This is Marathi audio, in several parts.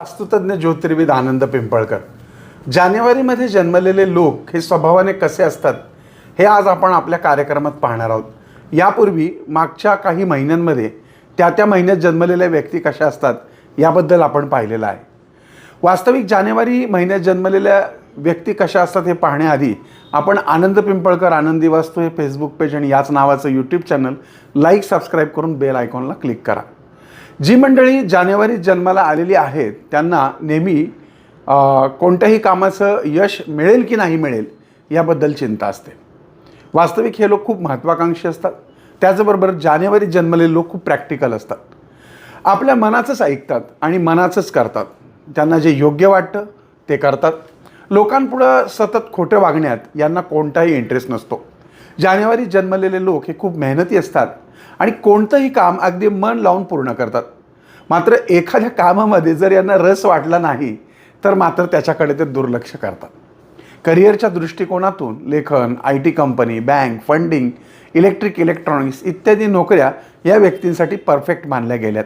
वास्तुतज्ञ ज्योतिर्विद आनंद पिंपळकर. जानेवारीमध्ये जन्मलेले लोक हे स्वभावाने कसे असतात हे आज आपण आपल्या कार्यक्रमात पाहणार आहोत. यापूर्वी मागच्या काही महिन्यांमध्ये त्या त्या महिन्यात जन्मलेल्या व्यक्ती कशा असतात याबद्दल आपण पाहिलेलं आहे. वास्तविक जानेवारी महिन्यात जन्मलेल्या व्यक्ती कशा असतात हे पाहण्याआधी आपण आनंद पिंपळकर आनंदी वास्तू हे फेसबुक पेज आणि याच नावाचं यूट्यूब चॅनल लाईक सबस्क्राईब करून बेल आयकॉनला क्लिक करा. जी मंडळी जानेवारीत जन्माला आलेली आहेत त्यांना नेहमी कोणत्याही कामाचं यश मिळेल की नाही मिळेल याबद्दल चिंता असते. वास्तविक हे लोक खूप महत्त्वाकांक्षी असतात. त्याचबरोबर जानेवारीत जन्मलेले लोक खूप प्रॅक्टिकल असतात. आपल्या मनाचंच ऐकतात आणि मनाचंच करतात. त्यांना जे योग्य वाटतं ते करतात. लोकांपुढं सतत खोटं वागण्यात यांना कोणताही इंटरेस्ट नसतो. जानेवारीत जन्मलेले लोक हे खूप मेहनती असतात. आणि कोणतंही काम अगदी मन लावून पूर्ण करतात. मात्र एखाद्या कामामध्ये जर यांना रस वाटला नाही तर मात्र त्याच्याकडे ते दुर्लक्ष करतात. करिअरच्या दृष्टिकोनातून लेखन I T company bank funding electric electronics इत्यादी नोकऱ्या या व्यक्तींसाठी परफेक्ट मानल्या गेल्यात.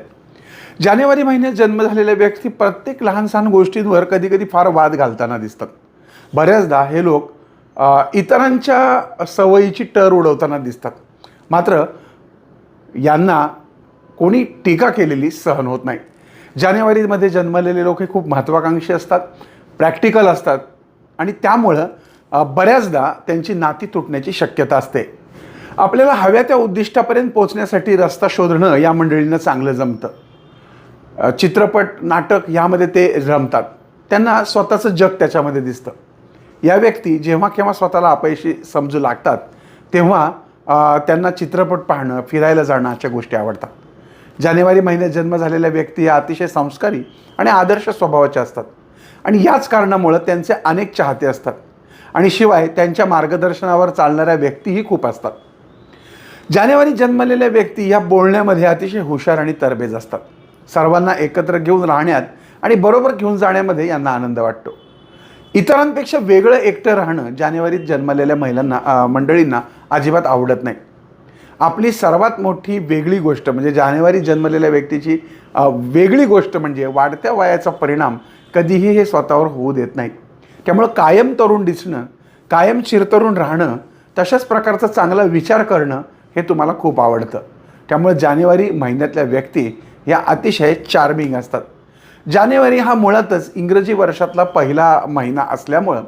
जानेवारी महिन्यात जन्म झालेल्या व्यक्ती प्रत्येक लहान सहान गोष्टींवर कधीकधी फार वाद घालताना दिसतात. बऱ्याचदा हे लोक इतरांच्या सवयीची टर उडवताना दिसतात. मात्र यांना कोणी टीका केलेली सहन होत नाही. जानेवारीमध्ये जन्मलेले लोक हे खूप महत्त्वाकांक्षी असतात प्रॅक्टिकल असतात आणि त्यामुळं बऱ्याचदा त्यांची नाती तुटण्याची शक्यता असते. आपल्याला हव्या त्या उद्दिष्टापर्यंत पोहोचण्यासाठी रस्ता शोधणं या मंडळींना चांगलं जमतं. चित्रपट नाटक यामध्ये ते रमतात. त्यांना स्वतःचं जग त्याच्यामध्ये दिसतं. या व्यक्ती जेव्हा केव्हा स्वतःला अपयशी समजू लागतात तेव्हा त्यांना चित्रपट पाहणं फिरायला जाणं अशा गोष्टी आवडतात. जानेवारी महिन्यात जन्म झालेल्या व्यक्ती या अतिशय संस्कारी आणि आदर्श स्वभावाच्या असतात. आणि याच कारणामुळं त्यांचे अनेक चाहते असतात. आणि शिवाय त्यांच्या मार्गदर्शनावर चालणाऱ्या व्यक्तीही खूप असतात. जानेवारी जन्मलेल्या व्यक्ती या बोलण्यामध्ये अतिशय हुशार आणि तरबेज असतात. सर्वांना एकत्र घेऊन राहण्यात आणि बरोबर घेऊन जाण्यामध्ये यांना आनंद वाटतो. इतरांपेक्षा वेगळं एकटं राहणं जानेवारीत जन्मलेल्या महिलांना मंडळींना अजिबात आवडत नाही. आपली सर्वात मोठी वेगळी गोष्ट म्हणजे जानेवारी जन्मलेल्या व्यक्तीची वेगळी गोष्ट म्हणजे वाढत्या वयाचा परिणाम कधीही हे स्वतःवर होऊ देत नाही. त्यामुळं कायम तरुण दिसणं कायम चिरतरुण राहणं तशाच प्रकारचा चांगला विचार करणं हे तुम्हाला खूप आवडतं. त्यामुळे जानेवारी महिन्यातल्या व्यक्ती या अतिशय चार्मिंग असतात. जानेवारी हा मुळातच इंग्रजी वर्षातला पहिला महिना असल्यामुळं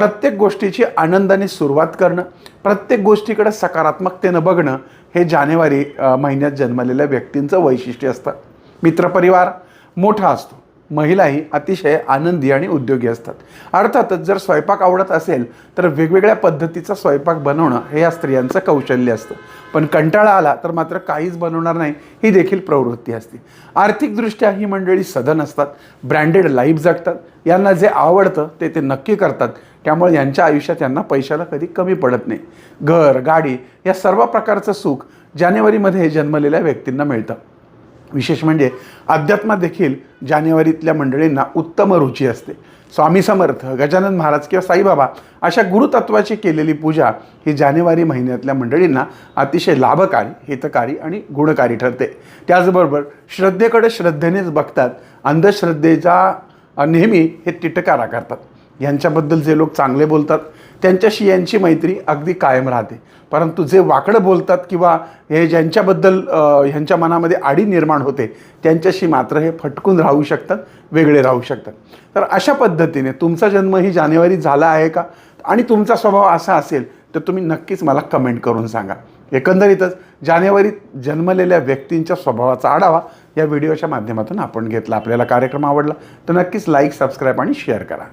प्रत्येक गोष्टीची आनंदाने सुरुवात करणं प्रत्येक गोष्टीकडे सकारात्मकतेनं बघणं हे जानेवारी महिन्यात जन्मलेल्या व्यक्तींचं वैशिष्ट्य असतं. मित्रपरिवार मोठा असतो. महिलाही अतिशय आनंदी आणि उद्योगी असतात. अर्थातच जर स्वयंपाक आवडत असेल तर वेगवेगळ्या पद्धतीचा स्वयंपाक बनवणं हे या स्त्रियांचं कौशल्य असतं. पण कंटाळा आला तर मात्र काहीच बनवणार नाही ही देखील प्रवृत्ती असते. आर्थिकदृष्ट्या ही मंडळी सधन असतात ब्रँडेड लाईफ जगतात यांना जे आवडतं ते ते नक्की करतात. त्यामुळे यांच्या आयुष्यात यांना पैशाला कधी कमी पडत नाही. घर गाडी या सर्व प्रकारचं सुख जानेवारीमध्ये जन्मलेल्या व्यक्तींना मिळतं. विशेष म्हणजे अध्यात्मात देखील जानेवारीतल्या मंडळींना उत्तम रुची असते. स्वामी समर्थ गजानन महाराज किंवा साईबाबा अशा गुरुतत्वाची केलेली पूजा ही जानेवारी महिन्यातल्या मंडळींना अतिशय लाभकारी हितकारी आणि गुणकारी ठरते. त्याचबरोबर श्रद्धेकडे श्रद्धेनेच बघतात अंधश्रद्धेचा नेहमी हे तिटकारा करतात. यांच्याबद्दल जे लोक चांगले बोलतात त्यांच्याशी यांची मैत्री अगदी कायम राहते. परंतु जे वाकडं बोलतात किंवा हे ज्यांच्याबद्दल ह्यांच्या मनामध्ये आडी निर्माण होते त्यांच्याशी मात्र हे फटकून राहू शकतात वेगळे राहू शकतात. तर अशा पद्धतीने तुमचा जन्म ही जानेवारी झाला आहे का? आणि तुमचा स्वभाव असा असेल तर तुम्ही नक्कीच मला कमेंट करून सांगा. एकंदरीतच जानेवारीत जन्मलेल्या व्यक्तींच्या स्वभावाचा आढावा या व्हिडिओच्या माध्यमातून आपण घेतला. आपल्याला कार्यक्रम आवडला तर नक्कीच लाईक सबस्क्राईब आणि शेअर करा.